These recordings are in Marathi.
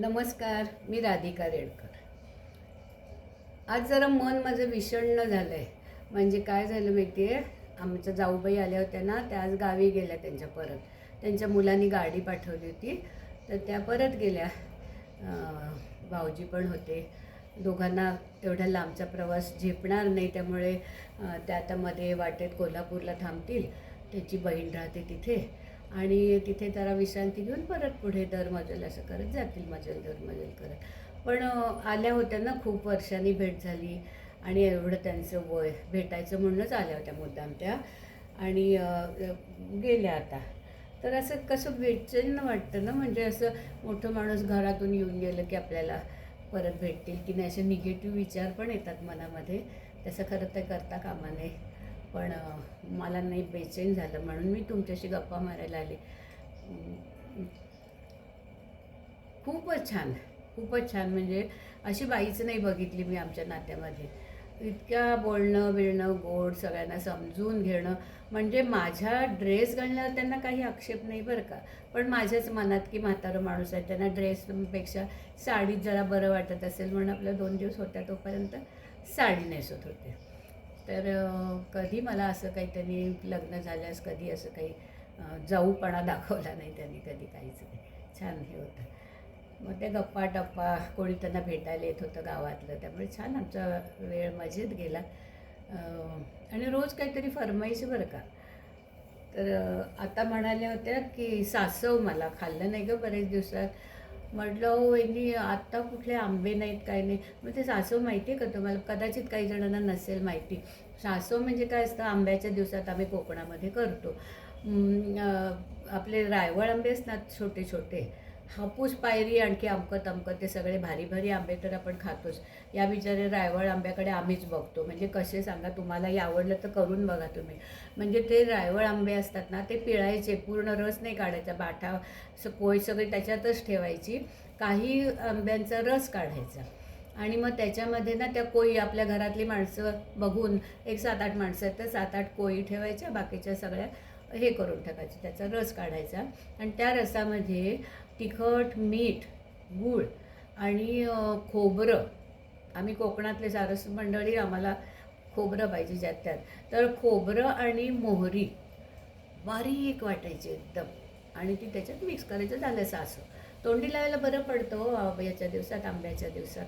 नमस्कार मी राधिका रेडकर. आज जरा मन माझं विषण्ण झालं आहे म्हणजे काय झालं माहिती आहे आमच्या जाऊबाई आल्या होत्या ना त्या आज गावी गेल्या त्यांच्या परत. त्यांच्या मुलांनी गाडी पाठवली होती. तर त्या परत गेल्या. भाऊजी पण होते. दोघांना एवढ्या लांबचा प्रवास झेपणार नाही त्यामुळे त्या आता मध्ये वाटेत कोल्हापूरला थांबतील. त्याची बहीण राहते तिथे. आणि तिथे जरा विश्रांती घेऊन परत पुढे दर मजल असं करत जातील मजल दर मजल करत. पण आल्या होत्या ना खूप वर्षांनी भेट झाली आणि एवढं त्यांचं वय भेटायचं म्हणूनच आल्या होत्या मुद्दाम त्या. आणि गेल्या आता. तर असं कसं बेचैन वाटतं ना म्हणजे असं मोठं माणूस घरातून येऊन गेलं की आपल्याला परत भेटतील की नाही असे निगेटिव्ह विचार पण येतात मनामध्ये. तसं खरं तर करता कामा नये. पण मला नाही बेचैन झालं म्हणून मी तुमच्याशी गप्पा मारायला आले. खूपच छान खूपच छान. म्हणजे अशी बाईच नाही बघितली मी आमच्या नात्यामध्ये. इतक्या बोलणं बिळणं गोड सगळ्यांना समजून घेणं. म्हणजे माझ्या ड्रेस घालण्यावर त्यांना काही आक्षेप नाही बरं का. पण माझ्याच मनात की म्हातारं माणूस आहे. त्यांना ड्रेसपेक्षा साडीत जरा बरं वाटत असेल म्हणून आपल्या दोन दिवस होत्या तोपर्यंत साडी नेसत होते. तर कधी मला असं काही त्यांनी लग्न झाल्यास कधी असं काही जाऊपणा दाखवला नाही त्यांनी कधी काहीच. नाही छान हे होतं. मग ते गप्पा टप्पा कोणी त्यांना भेटायला येत होतं गावातलं त्यामुळे छान आमचा वेळ मजेत गेला. आणि रोज काहीतरी फरमाईशी बरं का. तर आता म्हणाल्या होत्या की सासव मला खाल्लं नाही गं बरेच दिवसात. म्हटलं हो यांनी आत्ता कुठले आंबे नाहीत काय नाही. मग ते सासव माहिती आहे का तुम्हाला? कदाचित काही जणांना नसेल माहिती. सासव म्हणजे काय असतं आंब्याच्या दिवसात आम्ही कोकणामध्ये करतो. आपले रायवळ आंबे असतात छोटे छोटे हापूस पायरी आणखी अमकं तमकं ते सगळे भारी भारी आंबे तर आपण खातोच. या बिचारे रायवळ आंब्याकडे आम्हीच बघतो. म्हणजे कसे सांगा तुम्हालाही आवडलं तर करून बघा तुम्ही. म्हणजे ते रायवळ आंबे असतात ना ते पिळायचे पूर्ण रस नाही काढायचा. बाठा स कोय सगळी त्याच्यातच ठेवायची. काही आंब्यांचा रस काढायचा. आणि मग त्याच्यामध्ये ना त्या कोळी आपल्या घरातली माणसं बघून एक सात आठ माणसं आहेत तर सात आठ कोळी ठेवायच्या बाकीच्या सगळ्या हे करून टाकायचं त्याचा रस काढायचा. आणि त्या रसामध्ये तिखट मीठ गूळ आणि खोबरं. आम्ही कोकणातले सारस मंडळी आम्हाला खोबरं पाहिजे ज्यात त्यात तर खोबरं आणि मोहरी बारीक वाटायची एकदम. आणि ती त्याच्यात मिक्स करायचं झालं सासू. तोंडी लावायला बरं पडतं हो, याच्या दिवसात आंब्याच्या दिवसात.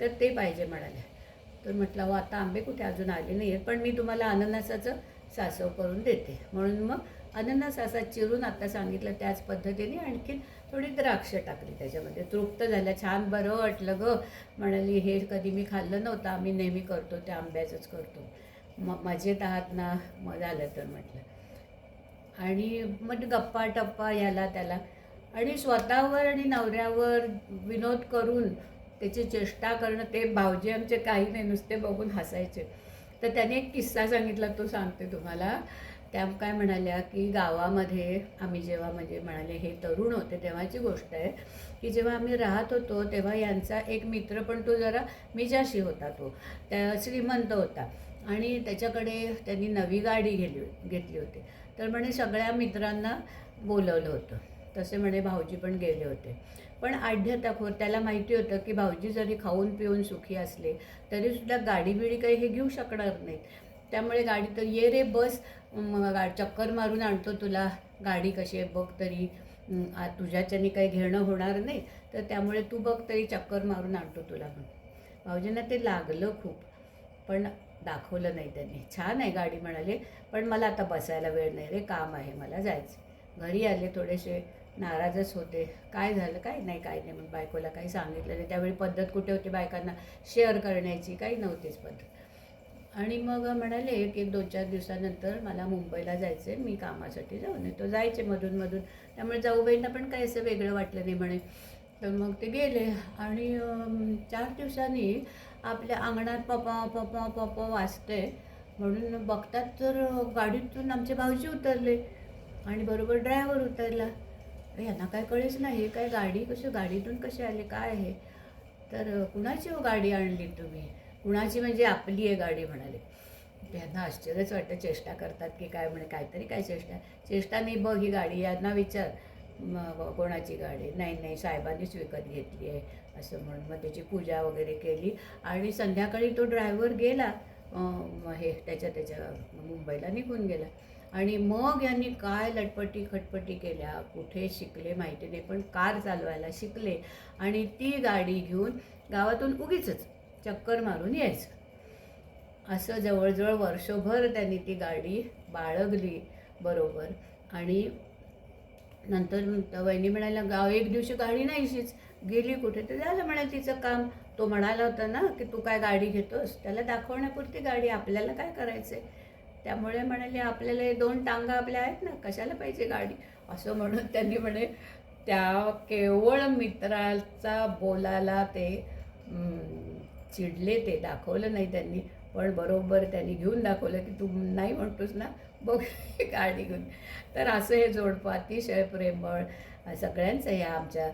तर ते पाहिजे म्हणाले तर म्हटलं हो आता आंबे कुठे अजून आले नाही आहेत पण मी तुम्हाला अननसाचं सासव करून देते. म्हणून मग अननस असा चिरून आता सांगितलं त्याच पद्धतीने आणखीन थोडी द्राक्ष टाकली त्याच्यामध्ये. तृप्त झाल्या. छान बरं वाटलं ग. म्हणाली हे कधी मी खाल्लं नव्हतं. आम्ही नेहमी करतो. त्या आंब्याचंच करतो. मग मजेत आहात ना मग झालं तर म्हटलं. आणि मग गप्पा टप्पा ह्याला त्याला. आणि स्वतःवर आणि नवऱ्यावर विनोद करून त्याची चेष्टा करणं ते भावजी आमचे काही नाही नुसते बघून हसायचे. तर त्याने एक किस्सा सांगितला तो सांगते तुम्हाला. त्या काय म्हणाल्या की गावामध्ये आम्ही जेव्हा म्हणजे म्हणाले हे तरुण होते तेव्हाची गोष्ट आहे की जेव्हा आम्ही राहत होतो तेव्हा यांचा एक मित्र पण तो जरा मिजाशी होता तो. त्या श्रीमंत होता. आणि त्याच्याकडे त्यांनी नवी गाडी घेली घेतली होती. तर म्हणे सगळ्या मित्रांना बोलवलं होतं. तसे म्हणे भाऊजी पण गेले होते. पण आढ्यताखोर त्याला माहिती होतं की भाऊजी जरी खाऊन पिऊन सुखी असले तरीसुद्धा गाडी बिडी काही हे घेऊ शकणार नाहीत. त्यामुळे गाडी तर ये रे बस गा चक्कर मारून आणतो तुला. गाडी कशी आहे बघ तरी. तुझ्याच्याने काही घेणं होणार नाही तर त्यामुळे तू बघ तरी चक्कर मारून आणतो तुला म्हणून. भाऊजींना ते लागलं खूप पण दाखवलं नाही त्यांनी. छान आहे गाडी म्हणाले पण मला आता बसायला वेळ नाही रे काम आहे मला जायचं. घरी आले थोडेसे नाराजच होते. काय झालं? काय नाही काय नाही. मग बायकोला काही सांगितलं नाही. त्यावेळी पद्धत कुठे होती बायकांना? शेअर करण्याची काही नव्हतीच पद्धत. आणि मग म्हणाले की एक दोन चार दिवसानंतर मला मुंबईला जायचं आहे मी कामासाठी जाऊन येतो. जायचे मधून मधून. त्यामुळे जाऊबाईंना पण काही असं वेगळं वाटलं नाही म्हणे. तर मग ते गेले. आणि चार दिवसांनी आपल्या अंगणात पपा पपा पपा वाजते म्हणून बघतात तर गाडीतून आमचे भाऊजी उतरले. आणि बरोबर ड्रायव्हर उतरला. यांना काय कळेच नाही. काय गाडी कशी गाडीतून कशी आले काय आहे? तर कुणाची हो गाडी आणली तुम्ही? कुणाची म्हणजे आपली आहे गाडी म्हणाले. त्यांना आश्चर्यच वाटतं चेष्टा करतात की काय म्हणे काहीतरी काय चेष्टा. चेष्टा नाही बघ ही गाडी यांना विचार. मग कोणाची गाडी? नाही नाही साहेबांनीच विकत घेतली आहे. असं म्हणून मग त्याची पूजा वगैरे केली. आणि संध्याकाळी तो ड्रायव्हर गेला. हे त्याच्या त्याच्या मुंबईला निघून गेला. आणि मग यांनी काय लटपटी खटपटी केल्या कुठे शिकले माहिती नाही पण कार चालवायला शिकले आणि ती गाडी घेऊन गावातून उगीच चक्कर मारून यायचं. असं जवळजवळ वर्षभर त्यांनी ती गाडी बाळगली बरोबर आणि नंतर वहिनी म्हणायला गाव एक दिवशी गाडी नाहीशीच गेली कुठे? तर झालं म्हणाल तिचं काम. तो म्हणाला होता ना की तू काय गाडी घेतोस? त्याला दाखवण्यापुरती गाडी आपल्याला काय करायचं आहे त्यामुळे म्हणाले आपल्याला हे दोन टांगा आपल्या आहेत ना कशाला पाहिजे गाडी? असं म्हणून त्यांनी म्हणे त्या केवळ मित्राचा बोलायला ते चिडले ते दाखवलं नाही त्यांनी. पण बरोबर त्यांनी घेऊन दाखवलं की तू नाही म्हणतोस ना बघ गाडी घेऊन. तर असं हे जोडपं अतिशय प्रेमळ सगळ्यांचं ह्या आमच्या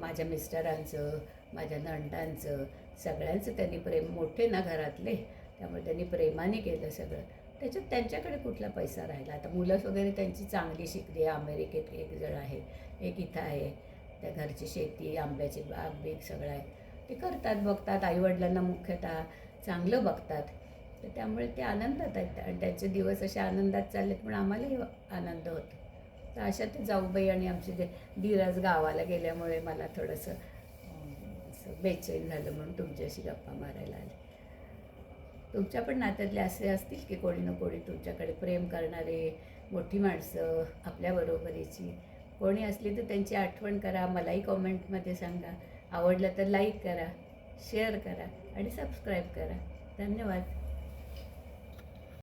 माझ्या मिस्टरांचं माझ्या नंडांचं सगळ्यांचं त्यांनी प्रेम मोठे ना घरातले. त्यामुळे त्यांनी प्रेमाने केलं सगळं. त्याच्यात त्यांच्याकडे कुठला पैसा राहिला? आता मुलं वगैरे त्यांची चांगली शिकली आहे अमेरिकेत एक जण आहे एक इथं आहे. त्या घरची शेती आंब्याची बाग बीग सगळं आहे. ते करतात बघतात आईवडिलांना मुख्यतः चांगलं बघतात. तर त्यामुळे ते आनंदात आहेत. आणि त्यांचे दिवस असे आनंदात चाललेत पण आम्हालाही आनंद होतो. तर अशा ते जाऊबाई आणि आमचे जे धीरज गावाला गेल्यामुळे मला थोडंसं असं बेचैन झालं म्हणून तुमच्याशी गप्पा मारायला आले. तुमच्या पण नात्यातले असे असतील की कोणी ना कोणी तुमच्याकडे प्रेम करणारे मोठी माणसं आपल्या बरोबरीची. कोणी असली तर त्यांची आठवण करा मलाही कॉमेंटमध्ये सांगा. आवडलं तर लाईक करा शेअर करा आणि सबस्क्राईब करा. धन्यवाद.